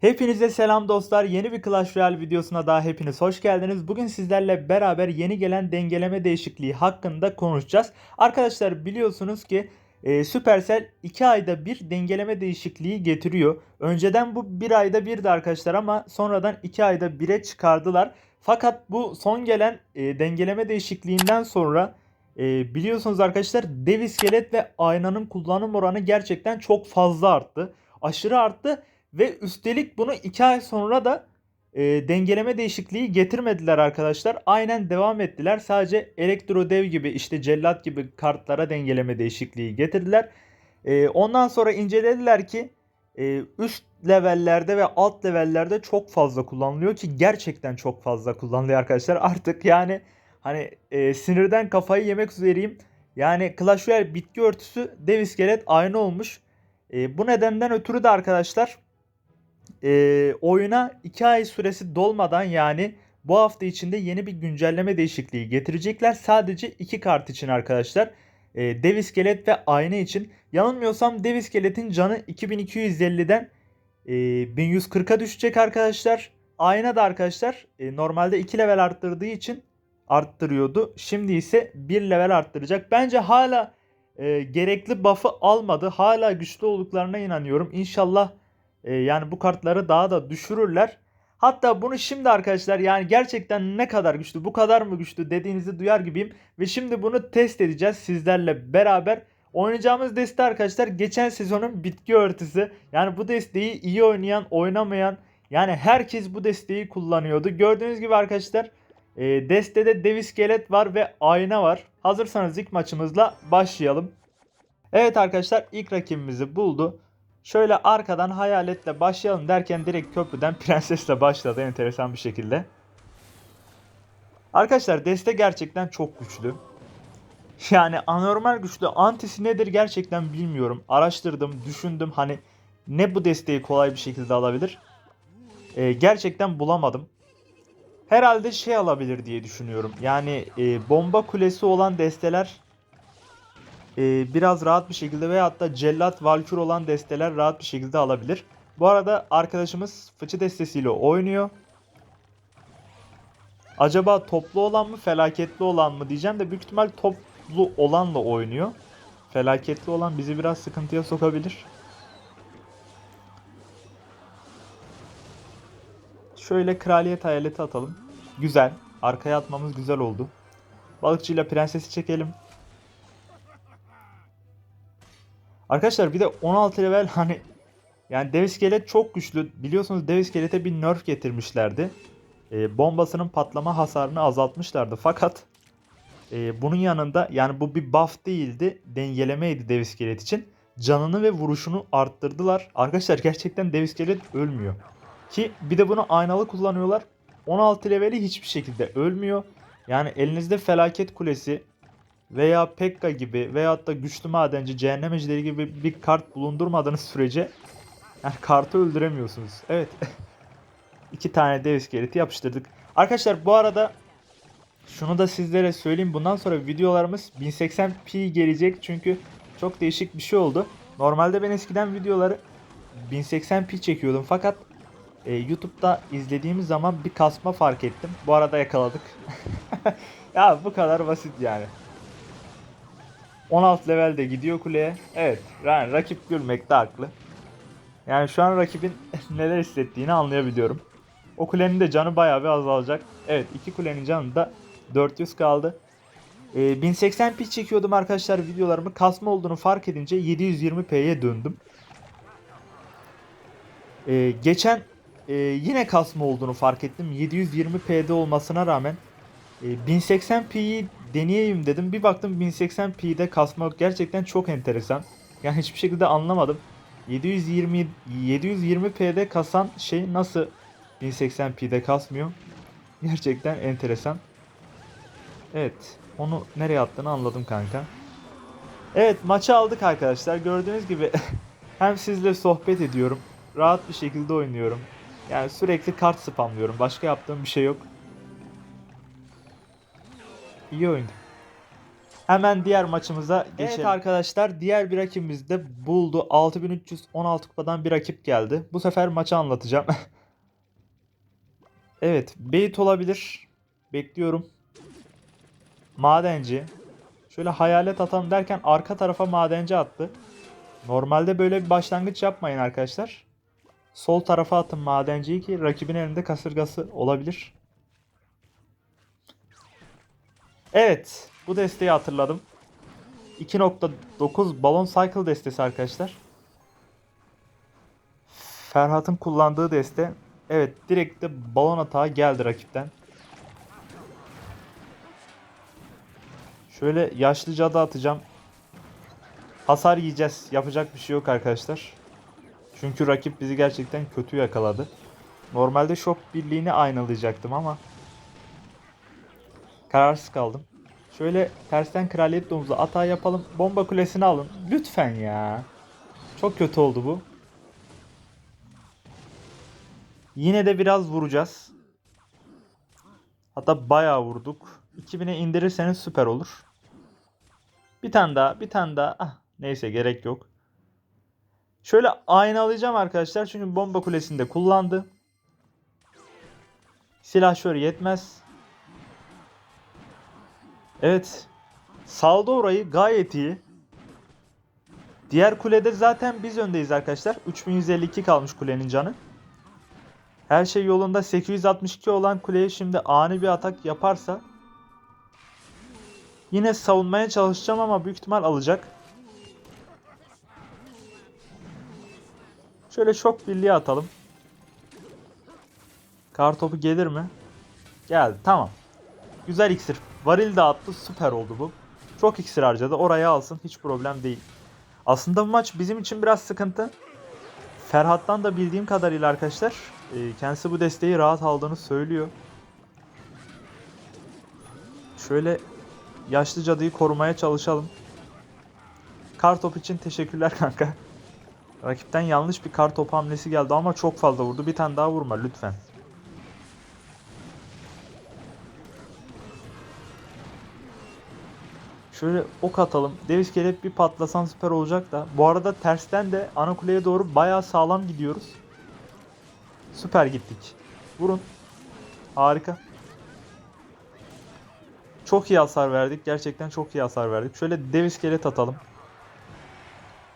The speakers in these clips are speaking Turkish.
Hepinize selam dostlar. Yeni bir Clash Royale videosuna daha hepiniz hoş geldiniz. Bugün sizlerle beraber yeni gelen dengeleme değişikliği hakkında konuşacağız. Arkadaşlar biliyorsunuz ki e, Supercell 2 ayda bir dengeleme değişikliği getiriyor. Önceden bu 1 ayda birdi arkadaşlar ama sonradan 2 ayda 1'e çıkardılar. Fakat bu son gelen e, dengeleme değişikliğinden sonra e, biliyorsunuz arkadaşlar dev iskelet ve aynanın kullanım oranı gerçekten çok fazla arttı. Aşırı arttı ve üstelik bunu 2 ay sonra da e, dengeleme değişikliği getirmediler arkadaşlar. Aynen devam ettiler. Sadece elektro dev gibi işte cellat gibi kartlara dengeleme değişikliği getirdiler. E, ondan sonra incelediler ki e, üst levellerde ve alt levellerde çok fazla kullanılıyor ki gerçekten çok fazla kullanılıyor arkadaşlar. Artık yani hani e, sinirden kafayı yemek üzereyim. Yani Clash Royale bitki örtüsü dev iskelet aynı olmuş. E, bu nedenden ötürü de arkadaşlar e, oyuna 2 ay süresi dolmadan yani bu hafta içinde yeni bir güncelleme değişikliği getirecekler. Sadece 2 kart için arkadaşlar. E, dev iskelet ve ayna için. Yanılmıyorsam dev iskeletin canı 2250'den e, 1140'a düşecek arkadaşlar. Ayna da arkadaşlar e, normalde 2 level arttırdığı için arttırıyordu. Şimdi ise 1 level arttıracak. Bence hala e, gerekli buff'ı almadı. Hala güçlü olduklarına inanıyorum. İnşallah e, yani bu kartları daha da düşürürler. Hatta bunu şimdi arkadaşlar yani gerçekten ne kadar güçlü, bu kadar mı güçlü dediğinizi duyar gibiyim. Ve şimdi bunu test edeceğiz sizlerle beraber. Oynayacağımız deste arkadaşlar geçen sezonun bitki örtüsü. Yani bu desteği iyi oynayan, oynamayan yani herkes bu desteği kullanıyordu. Gördüğünüz gibi arkadaşlar e, destede dev iskelet var ve ayna var. Hazırsanız ilk maçımızla başlayalım. Evet arkadaşlar ilk rakibimizi buldu. Şöyle arkadan hayaletle başlayalım derken direkt köprüden prensesle başladı enteresan bir şekilde. Arkadaşlar deste gerçekten çok güçlü. Yani anormal güçlü. Antisi nedir gerçekten bilmiyorum. Araştırdım, düşündüm hani ne bu desteği kolay bir şekilde alabilir. Ee, gerçekten bulamadım. Herhalde şey alabilir diye düşünüyorum. Yani e, bomba kulesi olan desteler e, biraz rahat bir şekilde veyahut da cellat valkür olan desteler rahat bir şekilde alabilir. Bu arada arkadaşımız fıçı destesiyle oynuyor. Acaba toplu olan mı felaketli olan mı diyeceğim de büyük ihtimal toplu olanla oynuyor. Felaketli olan bizi biraz sıkıntıya sokabilir. Şöyle kraliyet hayaleti atalım. Güzel. Arkaya atmamız güzel oldu. Balıkçıyla prensesi çekelim. Arkadaşlar bir de 16 level hani yani dev iskelet çok güçlü. Biliyorsunuz dev iskelete bir nerf getirmişlerdi. E, bombasının patlama hasarını azaltmışlardı. Fakat e, bunun yanında yani bu bir buff değildi. Dengelemeydi dev iskelet için. Canını ve vuruşunu arttırdılar. Arkadaşlar gerçekten dev iskelet ölmüyor. Ki bir de bunu aynalı kullanıyorlar. 16 leveli hiçbir şekilde ölmüyor. Yani elinizde felaket kulesi veya Pekka gibi veyahut da güçlü madenci, cehennem ejderi gibi bir kart bulundurmadığınız sürece yani kartı öldüremiyorsunuz. Evet. İki tane dev iskeleti yapıştırdık. Arkadaşlar bu arada şunu da sizlere söyleyeyim. Bundan sonra videolarımız 1080p gelecek. Çünkü çok değişik bir şey oldu. Normalde ben eskiden videoları 1080p çekiyordum. Fakat e, YouTube'da izlediğimiz zaman bir kasma fark ettim. Bu arada yakaladık. ya bu kadar basit yani. 16 levelde gidiyor kuleye. Evet yani rakip gülmekte haklı. Yani şu an rakibin neler hissettiğini anlayabiliyorum. O kulenin de canı bayağı bir azalacak. Evet iki kulenin canı da 400 kaldı. Ee, 1080p çekiyordum arkadaşlar videolarımı. Kasma olduğunu fark edince 720p'ye döndüm. Ee, geçen e, yine kasma olduğunu fark ettim. 720p'de olmasına rağmen e, 1080p'yi deneyeyim dedim. Bir baktım 1080p'de kasma. Gerçekten çok enteresan. Yani hiçbir şekilde anlamadım. 720 720p'de kasan şey nasıl 1080p'de kasmıyor? Gerçekten enteresan. Evet. Onu nereye attığını anladım kanka. Evet maçı aldık arkadaşlar. Gördüğünüz gibi hem sizle sohbet ediyorum. Rahat bir şekilde oynuyorum. Yani sürekli kart spamlıyorum. Başka yaptığım bir şey yok. İyi oyun. Hemen diğer maçımıza geçelim. Evet arkadaşlar diğer bir rakibimiz de buldu. 6316 kupadan bir rakip geldi. Bu sefer maçı anlatacağım. evet bait olabilir. Bekliyorum. Madenci. Şöyle hayalet atalım derken arka tarafa madenci attı. Normalde böyle bir başlangıç yapmayın arkadaşlar. Sol tarafa atın madenciyi ki rakibin elinde kasırgası olabilir. Evet. Bu desteği hatırladım. 2.9 balon cycle destesi arkadaşlar. Ferhat'ın kullandığı deste. Evet direkt de balon atağı geldi rakipten. Şöyle yaşlı cadı atacağım. Hasar yiyeceğiz. Yapacak bir şey yok arkadaşlar. Çünkü rakip bizi gerçekten kötü yakaladı. Normalde şok birliğini aynalayacaktım ama kararsız kaldım. Şöyle tersten kraliyet domuzu atağı yapalım. Bomba kulesini alın. Lütfen ya. Çok kötü oldu bu. Yine de biraz vuracağız. Hatta bayağı vurduk. 2000'e indirirseniz süper olur. Bir tane daha, bir tane daha. Ah, neyse gerek yok. Şöyle aynalayacağım arkadaşlar çünkü bomba kulesinde kullandı. Silah şöyle yetmez. Evet. Saldı orayı gayet iyi. Diğer kulede zaten biz öndeyiz arkadaşlar. 3152 kalmış kulenin canı. Her şey yolunda 862 olan kuleye şimdi ani bir atak yaparsa yine savunmaya çalışacağım ama büyük ihtimal alacak. Şöyle şok birliği atalım. Kar topu gelir mi? Geldi. Tamam. Güzel iksir. Varil de attı. Süper oldu bu. Çok iksir harcadı. Oraya alsın. Hiç problem değil. Aslında bu maç bizim için biraz sıkıntı. Ferhat'tan da bildiğim kadarıyla arkadaşlar e, kendisi bu desteği rahat aldığını söylüyor. Şöyle yaşlı cadıyı korumaya çalışalım. Kar top için teşekkürler kanka. Rakipten yanlış bir kar topu hamlesi geldi ama çok fazla vurdu. Bir tane daha vurma lütfen. Şöyle ok atalım. Dev iskelet bir patlasan süper olacak da. Bu arada tersten de ana kuleye doğru bayağı sağlam gidiyoruz. Süper gittik. Vurun. Harika. Çok iyi hasar verdik. Gerçekten çok iyi hasar verdik. Şöyle dev iskelet atalım.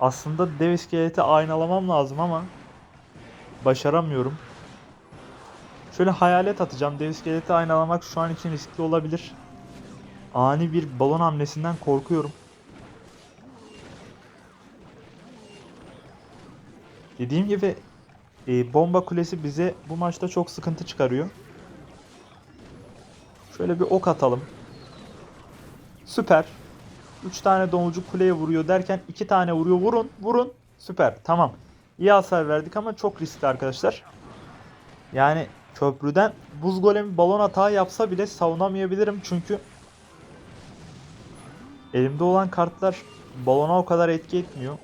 Aslında dev iskeleti aynalamam lazım ama başaramıyorum. Şöyle hayalet atacağım. Dev iskeleti aynalamak şu an için riskli olabilir. Ani bir balon hamlesinden korkuyorum. Dediğim gibi e, bomba kulesi bize bu maçta çok sıkıntı çıkarıyor. Şöyle bir ok atalım. Süper. 3 tane domuzcuk kuleye vuruyor derken 2 tane vuruyor. Vurun, vurun. Süper. Tamam. İyi hasar verdik ama çok riskli arkadaşlar. Yani köprüden buz golemi balon atağı yapsa bile savunamayabilirim. Çünkü elimde olan kartlar balona o kadar etki etmiyor.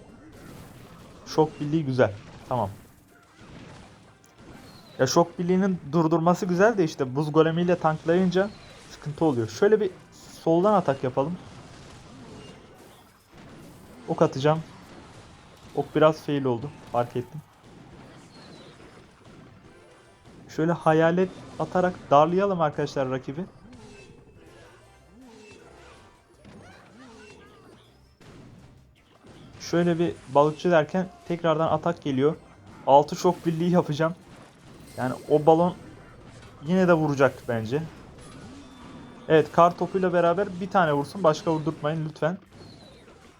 Şok birliği güzel. Tamam. Ya şok birliğinin durdurması güzel de işte buz golemiyle tanklayınca sıkıntı oluyor. Şöyle bir soldan atak yapalım. Ok atacağım. Ok biraz fail oldu. Fark ettim. Şöyle hayalet atarak darlayalım arkadaşlar rakibi. Şöyle bir balıkçı derken tekrardan atak geliyor. 6 şok birliği yapacağım. Yani o balon yine de vuracak bence. Evet kar topuyla beraber bir tane vursun. Başka vurdurtmayın lütfen.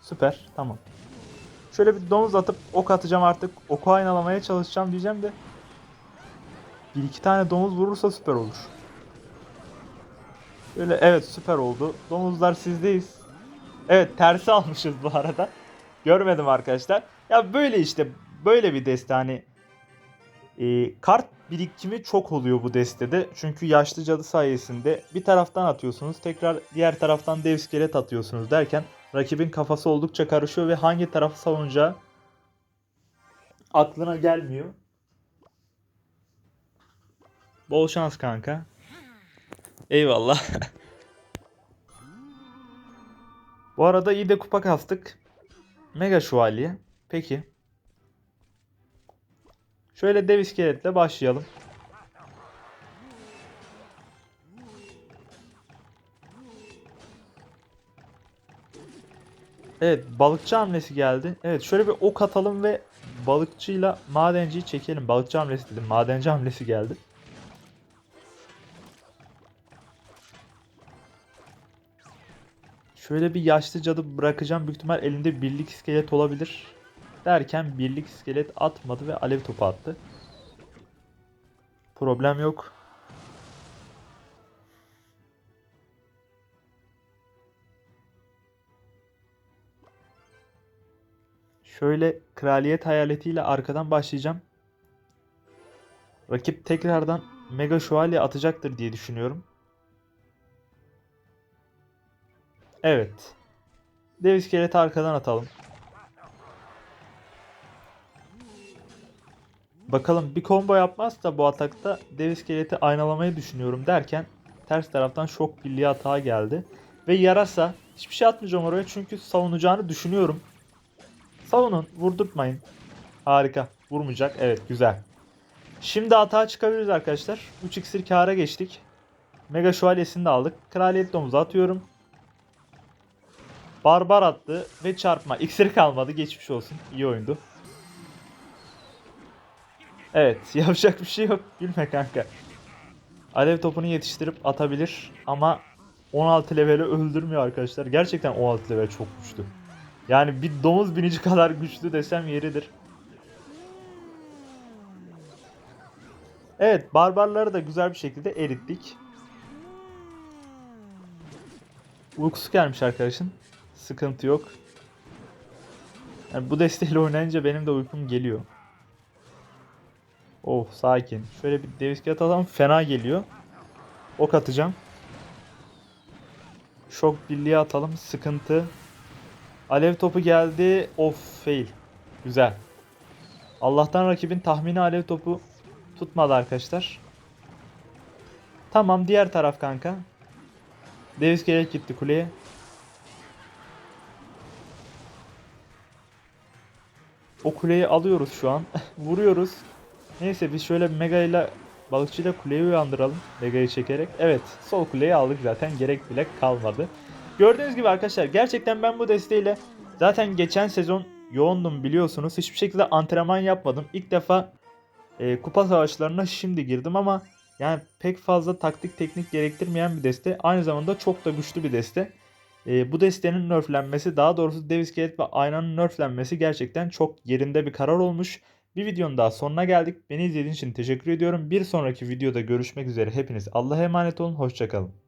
Süper. Tamam. Şöyle bir domuz atıp ok atacağım artık. Oku aynalamaya çalışacağım diyeceğim de. Bir iki tane domuz vurursa süper olur. Şöyle evet süper oldu. Domuzlar sizdeyiz. Evet tersi almışız bu arada. Görmedim arkadaşlar. Ya böyle işte böyle bir deste hani e, kart birikimi çok oluyor bu destede. Çünkü yaşlı cadı sayesinde bir taraftan atıyorsunuz tekrar diğer taraftan dev iskelet atıyorsunuz derken rakibin kafası oldukça karışıyor ve hangi tarafı savunacağı aklına gelmiyor. Bol şans kanka. Eyvallah. Bu arada iyi de kupa kastık. Mega şövalye. Peki. Şöyle dev iskeletle başlayalım. Evet balıkçı hamlesi geldi. Evet şöyle bir ok atalım ve balıkçıyla madenciyi çekelim. Balıkçı hamlesi dedim. Madenci hamlesi geldi. Şöyle bir yaşlı cadı bırakacağım. Büyük ihtimal elinde birlik iskelet olabilir. Derken birlik iskelet atmadı ve alev topu attı. Problem yok. Şöyle kraliyet hayaletiyle arkadan başlayacağım. Rakip tekrardan mega şövalye atacaktır diye düşünüyorum. Evet. Dev iskeleti arkadan atalım. Bakalım bir combo yapmazsa bu atakta dev iskeleti aynalamayı düşünüyorum derken ters taraftan şok birliği hata geldi. Ve yarasa hiçbir şey atmayacağım oraya çünkü savunacağını düşünüyorum. Savunun vurdurtmayın. Harika vurmayacak evet güzel. Şimdi hata çıkabiliriz arkadaşlar. 3 iksir kâra geçtik. Mega şövalyesini de aldık. Kraliyet domuzu atıyorum. Barbar attı ve çarpma. İksiri kalmadı. Geçmiş olsun. İyi oyundu. Evet. Yapacak bir şey yok. Gülme kanka. Alev topunu yetiştirip atabilir. Ama 16 leveli öldürmüyor arkadaşlar. Gerçekten 16 level çok güçlü. Yani bir domuz binici kadar güçlü desem yeridir. Evet. Barbarları da güzel bir şekilde erittik. Uykusu gelmiş arkadaşın. Sıkıntı yok. Yani bu desteğiyle oynayınca benim de uykum geliyor. Oh sakin. Şöyle bir dev iskelet atalım. Fena geliyor. Ok atacağım. Şok birliği atalım. Sıkıntı. Alev topu geldi. Of fail. Güzel. Allah'tan rakibin tahmini alev topu tutmadı arkadaşlar. Tamam diğer taraf kanka. Dev iskelet gitti kuleye. O kuleyi alıyoruz şu an. Vuruyoruz. Neyse biz şöyle Mega ile balıkçıyla kuleyi uyandıralım. Mega'yı çekerek. Evet sol kuleyi aldık zaten. Gerek bile kalmadı. Gördüğünüz gibi arkadaşlar gerçekten ben bu desteğiyle zaten geçen sezon yoğundum biliyorsunuz. Hiçbir şekilde antrenman yapmadım. İlk defa e, kupa savaşlarına şimdi girdim ama yani pek fazla taktik teknik gerektirmeyen bir deste. Aynı zamanda çok da güçlü bir deste. E, bu destenin nerflenmesi daha doğrusu dev iskelet ve aynanın nerflenmesi gerçekten çok yerinde bir karar olmuş. Bir videonun daha sonuna geldik. Beni izlediğiniz için teşekkür ediyorum. Bir sonraki videoda görüşmek üzere. Hepiniz Allah'a emanet olun. Hoşçakalın.